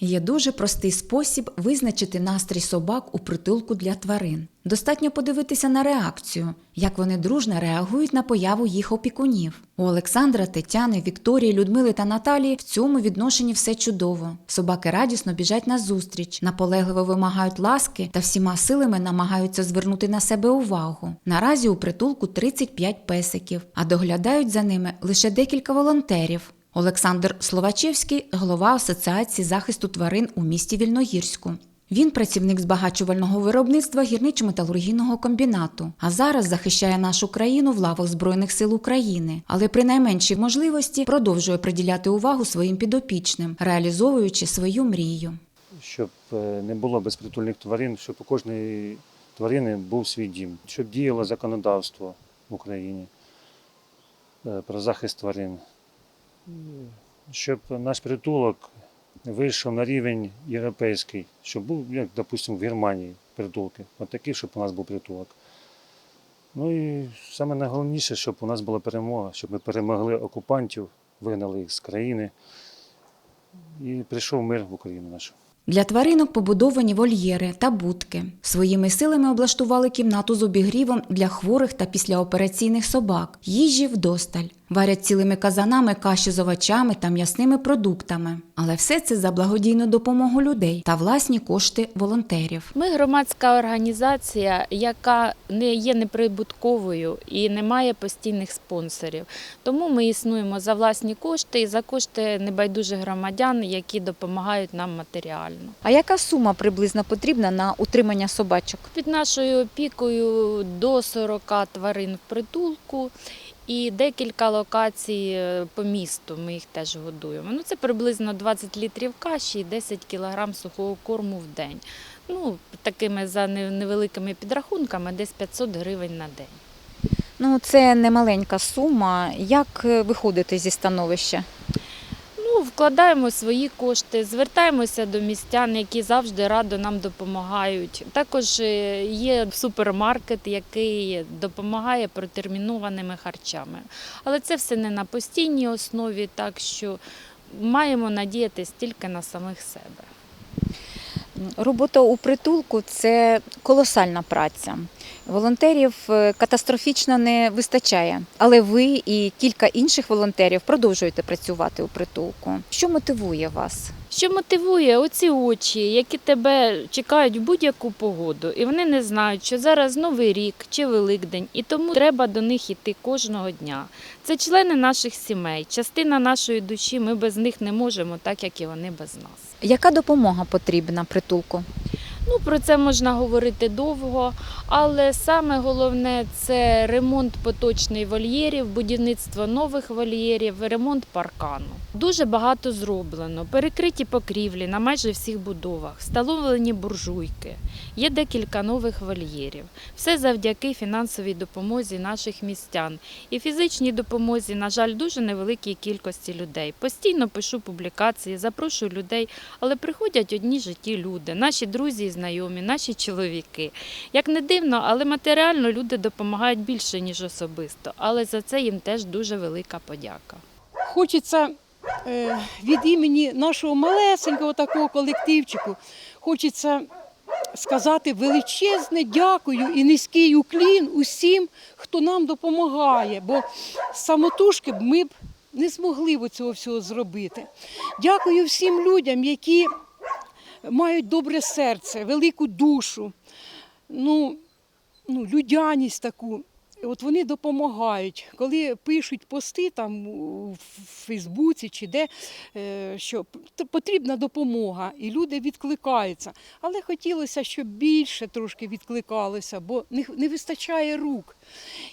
Є дуже простий спосіб визначити настрій собак у притулку для тварин. Достатньо подивитися на реакцію, як вони дружно реагують на появу їх опікунів. У Олександра, Тетяни, Вікторії, Людмили та Наталії в цьому відношенні все чудово. Собаки радісно біжать на зустріч, наполегливо вимагають ласки та всіма силами намагаються звернути на себе увагу. Наразі у притулку 35 песиків, а доглядають за ними лише декілька волонтерів. Олександр Словачевський, голова Асоціації захисту тварин у місті Вільногірську. Він працівник збагачувального виробництва гірничо-металургійного комбінату, а зараз захищає нашу країну в лавах Збройних сил України, але при найменшій можливості продовжує приділяти увагу своїм підопічним, реалізовуючи свою мрію. щоб е, не було безпритульних тварин, щоб у кожної тварини був свій дім, щоб діяло законодавство в Україні е, про захист тварин, щоб наш притулок вийшов на рівень європейський, щоб був, як, допустимо, в Германії притулки. От такий, щоб у нас був притулок. Ну і саме найголовніше, щоб у нас була перемога, щоб ми перемогли окупантів, вигнали їх з країни і прийшов мир в Україну нашу. Для тваринок побудовані вольєри та будки. Своїми силами облаштували кімнату з обігрівом для хворих та післяопераційних собак, їжі вдосталь. Варять цілими казанами каші з овочами та м'ясними продуктами. Але все це за благодійну допомогу людей та власні кошти волонтерів. Ми громадська організація, яка не є неприбутковою і не має постійних спонсорів. Тому ми існуємо за власні кошти і за кошти небайдужих громадян, які допомагають нам матеріально. А яка сума приблизно потрібна на утримання собачок? Під нашою опікою до 40 тварин в притулку. І декілька локацій е, по місту ми їх теж годуємо. Ну, це приблизно 20 літрів каші і 10 кілограм сухого корму в день. Ну, такими за невеликими підрахунками, десь 500 гривень на день. Ну, це не маленька сума. Як е, виходити зі становища? Вкладаємо свої кошти, звертаємося до містян, які завжди радо нам допомагають. Також е, є супермаркет, який допомагає протермінованими харчами. Але це все не на постійній основі, так що маємо надіятися тільки на самих себе. Робота у притулку це колосальна праця. Волонтерів е, катастрофічно не вистачає, але ви і кілька інших волонтерів продовжуєте працювати у притулку. Що мотивує вас? Що мотивує оці очі, які тебе чекають в будь-яку погоду, і вони не знають, що зараз Новий рік чи Великдень, і тому треба до них йти кожного дня. Це члени наших сімей, частина нашої душі. Ми без них не можемо, так як і вони без нас. Яка допомога потрібна притулку? Ну, про це можна говорити довго, але саме головне це ремонт поточний вольєрів, будівництво нових вольєрів, ремонт паркану. Дуже багато зроблено. Перекриті покрівлі на майже всіх будовах, встановлені буржуйки. Є декілька нових вольєрів. Все завдяки фінансовій допомозі наших містян і фізичній допомозі, на жаль, дуже невеликій кількості людей. Постійно пишу публікації, запрошую людей, але приходять одні житті люди, наші друзі знайомі, наші чоловіки. Як не дивно, але матеріально люди допомагають більше, ніж особисто. Але за це їм теж дуже велика подяка. Хочеться е, від імені нашого малесенького такого колективчику, хочеться сказати величезне дякую і низький уклін усім, хто нам допомагає, бо самотужки б ми б не змогли б цього всього зробити. Дякую всім людям, які мають добре серце, велику душу, ну, ну, людяність таку. От вони допомагають, коли пишуть пости там у Фейсбуці чи де, е, що потрібна допомога, і люди відкликаються. Але хотілося, щоб більше трошки відкликалося, бо не, вистачає рук.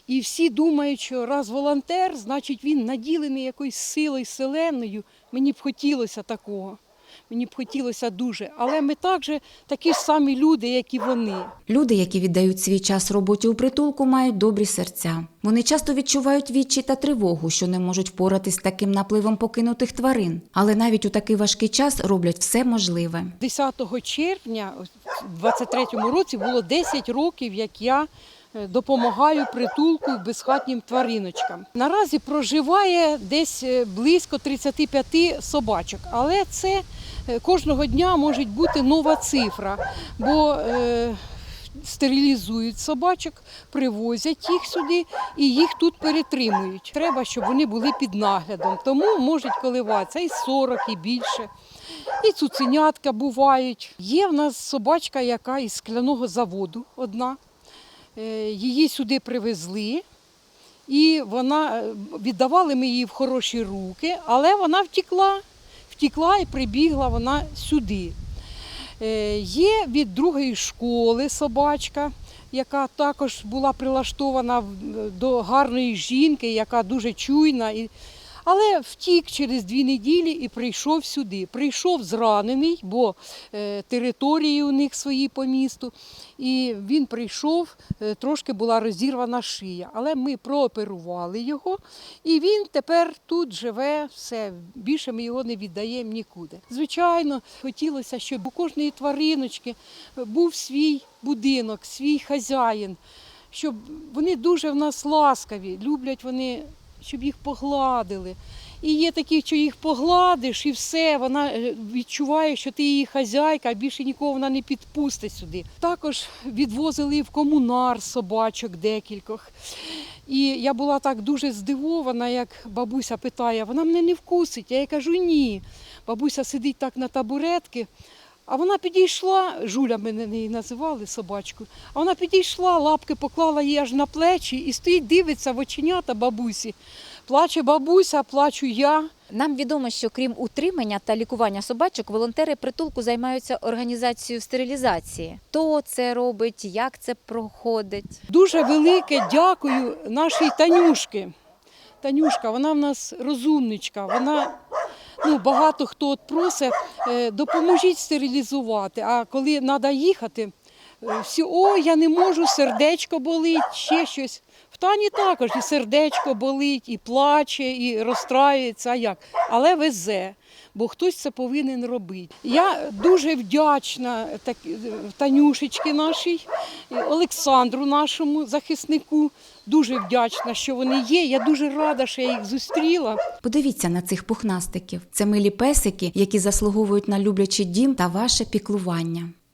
І всі думають, що раз волонтер, значить він наділений якоюсь силою селеною. Мені б хотілося такого. Мені б хотілося дуже. Але ми також такі ж самі люди, як і вони. Люди, які віддають свій час роботі у притулку, мають добрі серця. Вони часто відчувають відчай та тривогу, що не можуть впоратись з таким напливом покинутих тварин, але навіть у такий важкий час роблять все можливе. 10 червня у 23-му році було 10 років, як я допомагаю притулку безхатнім твариночкам. Наразі проживає десь е, близько 35 собачок, але це е, кожного дня може бути нова цифра, бо е, стерилізують собачок, привозять їх сюди і їх тут перетримують. Треба, щоб вони були під наглядом, тому можуть коливатися і 40, і більше. І цуценятка бувають. Є в нас собачка, яка із скляного заводу одна. Е, Її сюди привезли, і вона е, віддавали ми її в хороші руки, але вона втекла, втекла і прибігла вона сюди. Е, Є від другої школи собачка, яка також була прилаштована до гарної жінки, яка дуже чуйна. І... Але втік через дві неділі і прийшов сюди. Прийшов зранений, бо е, території у них свої по місту. І він прийшов, е, трошки була розірвана шия. Але ми прооперували його, і він тепер тут живе, все. Більше ми його не віддаємо нікуди. Звичайно, хотілося, щоб у кожної твариночки був свій будинок, свій хазяїн, щоб вони дуже в нас ласкаві, люблять вони, щоб їх погладили. І є такі, що їх погладиш, і все, вона е, відчуває, що ти її хазяйка, а більше нікого вона не підпустить сюди. Також відвозили в комунар собачок декількох. І я була так дуже здивована, як бабуся питає, вона мене не вкусить. Я їй кажу, ні. Бабуся сидить так на табуретки. А вона підійшла, Жуля мене неї називали собачку, а вона підійшла, лапки поклала їй аж на плечі і стоїть, дивиться в оченята бабусі. Плаче бабуся, плачу я. Нам відомо, що крім утримання та лікування собачок, волонтери притулку займаються організацією стерилізації. Хто це робить, як це проходить? Дуже велике дякую нашій Танюшки. Танюшка, вона в нас розумничка. Вона ну, багато хто от просить, е, допоможіть стерилізувати. А коли треба їхати, е, всі, о, я не можу, сердечко болить, ще щось. В Тані також і сердечко болить, і плаче, і розстраюється. А як? Але везе, бо хтось це повинен робити. Я дуже вдячна Танюшечки нашій, Олександру, нашому захиснику. Дуже вдячна, що вони є. Я дуже рада, що я їх зустріла. Подивіться на цих пухнастиків. Це милі песики, які заслуговують на люблячий дім та ваше піклування.